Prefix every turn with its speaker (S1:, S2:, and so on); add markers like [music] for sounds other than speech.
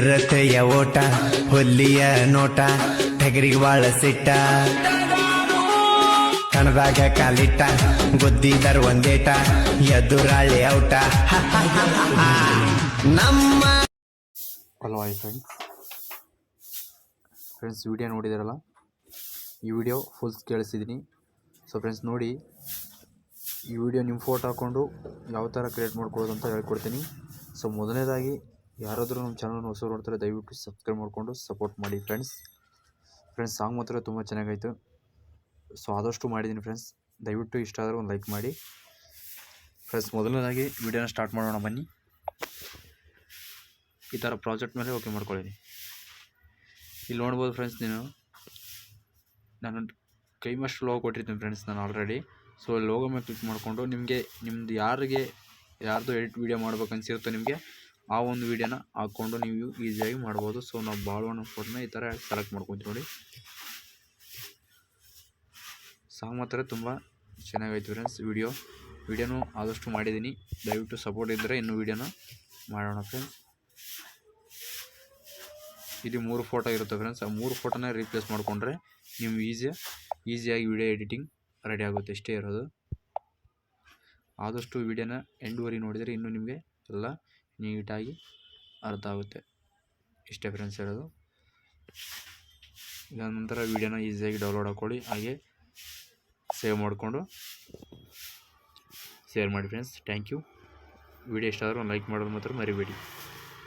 S1: ಇರತೆಯ ಓಟ, ಹುಲ್ಲಿಯ ನೋಟ, ಟಗರಿಗೆ ಬಾಳ ಸಿಟ್ಟ. ಕಣದಾಗ ಕಾಲಿಟ್ಟ, ಗುದ್ದಿದರ್ ಒಂದೇಟ, ಎದುರಾಳಿ ಔಟ. [laughs] ನಮ್ಮ
S2: ಹಾಯ್ ಫ್ರೆಂಡ್ಸ್ ಫ್ರೆಂಡ್ಸ್ ವಿಡಿಯೋ ನೋಡಿದಿರಲ್ಲ? ಈ ವಿಡಿಯೋ ಫುಲ್ಸ್ ಕೇಳಿಸಿದ್ದೀನಿ ಸೊ ಫ್ರೆಂಡ್ಸ್ ನೋಡಿ, ಈ ವಿಡಿಯೋ ನಿಮ್ಮ ಫೋಟೋ ಹಾಕ್ಕೊಂಡು ಯಾವ ಥರ ಕ್ರಿಯೇಟ್ ಮಾಡ್ಕೊಳ್ಳೋದು ಅಂತ ಹೇಳ್ಕೊಡ್ತೀನಿ. ಸೊ ಮೊದಲನೇದಾಗಿ ಯಾರಾದರೂ ನಮ್ಮ ಚಾನಲ್ ಹೊಸ ನೋಡ್ತಾರೆ, ದಯವಿಟ್ಟು ಸಬ್ಸ್ಕ್ರೈಬ್ ಮಾಡಿಕೊಂಡು ಸಪೋರ್ಟ್ ಮಾಡಿ ಫ್ರೆಂಡ್ಸ್ ಫ್ರೆಂಡ್ಸ್ ಸಾಂಗ್ ಮಾತ್ರ ತುಂಬ ಚೆನ್ನಾಗಾಯಿತು ಸೊ ಆದಷ್ಟು ಮಾಡಿದ್ದೀನಿ ಫ್ರೆಂಡ್ಸ್ ದಯವಿಟ್ಟು ಇಷ್ಟ ಆದರೆ ಒಂದು ಲೈಕ್ ಮಾಡಿ. ಫ್ರೆಂಡ್ಸ್ ಮೊದಲನೇದಾಗಿ ವಿಡಿಯೋನ ಸ್ಟಾರ್ಟ್ ಮಾಡೋಣ, ಬನ್ನಿ. ಈ ಥರ ಪ್ರಾಜೆಕ್ಟ್ ಮೇಲೆ ಓಕೆ ಮಾಡ್ಕೊಳ್ಳಿ ಇಲ್ಲಿ ನೋಡ್ಬೋದು ಫ್ರೆಂಡ್ಸ್ ನೀನು. ನಾನು ಕೈ ಮಷ್ಟು ಲೋಗೋ ಕೊಟ್ಟಿರ್ತೀನಿ ಫ್ರೆಂಡ್ಸ್ ನಾನು ಆಲ್ರೆಡಿ ಸೊ ಲೋಗೋ ಮೇಲೆ ಕ್ಲಿಕ್ ಮಾಡಿಕೊಂಡು ನಿಮಗೆ ನಿಮ್ಮದು ಯಾರಿಗೆ ಯಾರ್ದು ಎಡಿಟ್ ವೀಡಿಯೋ ಮಾಡ್ಬೇಕು ಅನಿಸಿರುತ್ತೋ ನಿಮಗೆ ಆ ಒಂದು ವೀಡಿಯೋನ ಹಾಕ್ಕೊಂಡು ನೀವು ಈಸಿಯಾಗಿ ಮಾಡ್ಬೋದು. ಸೊ ನಾವು ಬಾಳವಣ್ಣ ಫೋಟೋನ ಈ ಥರ ಸೆಲೆಕ್ಟ್ ಮಾಡ್ಕೊತೀವಿ ನೋಡಿ. ಸಾಂಗ್ ಮಾತ್ರ ತುಂಬ ಚೆನ್ನಾಗೈತೆ ಫ್ರೆಂಡ್ಸ್ ವಿಡಿಯೋ ವೀಡಿಯೋನು ಆದಷ್ಟು ಮಾಡಿದ್ದೀನಿ. ದಯವಿಟ್ಟು ಸಪೋರ್ಟ್ ಇದ್ದರೆ ಇನ್ನೂ ವೀಡಿಯೋನ ಮಾಡೋಣ ಫ್ರೆಂಡ್ಸ್ ಇಲ್ಲಿ ಮೂರು ಫೋಟೋ ಇರುತ್ತೆ ಫ್ರೆಂಡ್ಸ್ ಆ ಮೂರು ಫೋಟೋನ ರೀಪ್ಲೇಸ್ ಮಾಡಿಕೊಂಡ್ರೆ ನೀವು ಈಸಿ, ಈಸಿಯಾಗಿ ವಿಡಿಯೋ ಎಡಿಟಿಂಗ್ ರೆಡಿ ಆಗುತ್ತೆ. ಇಷ್ಟೇ ಇರೋದು. ಆದಷ್ಟು ವಿಡಿಯೋನ ಎಂಡ್ವರೆಗೆ ನೋಡಿದರೆ ಇನ್ನೂ ನಿಮಗೆ ಎಲ್ಲ ನೀಟಾಗಿ ಅರ್ಥ ಆಗುತ್ತೆ ಇಷ್ಟೇ ಫ್ರೆಂಡ್ಸ್ ಹೇಳೋದು. ಇದಾದ ನಂತರ ವಿಡಿಯೋನ ಈಸಿಯಾಗಿ ಡೌನ್ಲೋಡ್ ಹಾಕ್ಕೊಳ್ಳಿ ಹಾಗೆ ಸೇವ್ ಮಾಡಿಕೊಂಡು ಶೇರ್ ಮಾಡಿ ಫ್ರೆಂಡ್ಸ್ ಥ್ಯಾಂಕ್ ಯು ವಿಡಿಯೋ ಇಷ್ಟ ಆದರೂ ಲೈಕ್ ಮಾಡೋದು ಮಾತ್ರ ಮರಿಬೇಡಿ.